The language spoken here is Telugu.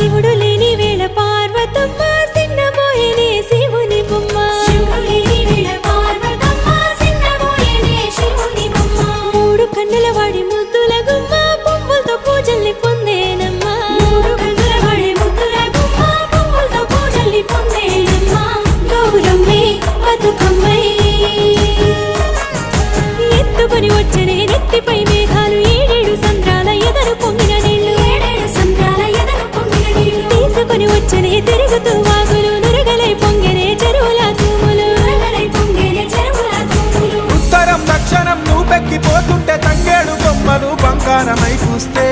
శివుడు లేని వేళ పార్వతమ్మ సిన్నబోయేనే శివుని బొమ్మ. మూడు కన్నుల వాడి ముద్దుల గుమ్మ పువ్వులతో పూజల్ని పొందేనమ్మా. గౌరమ్మే బతుకమ్మై. ఎత్తుకొని వచ్చనే నెత్తిపై వచ్చనే తిరుగుతూ వాగులు నురగలై పొంగెనే చెరువుల తూములు. ఉత్తరం దక్షిణం నువ్వు పెక్కిపోతుంటే తంగేడు బొమ్మలు బంగారమై చూస్తే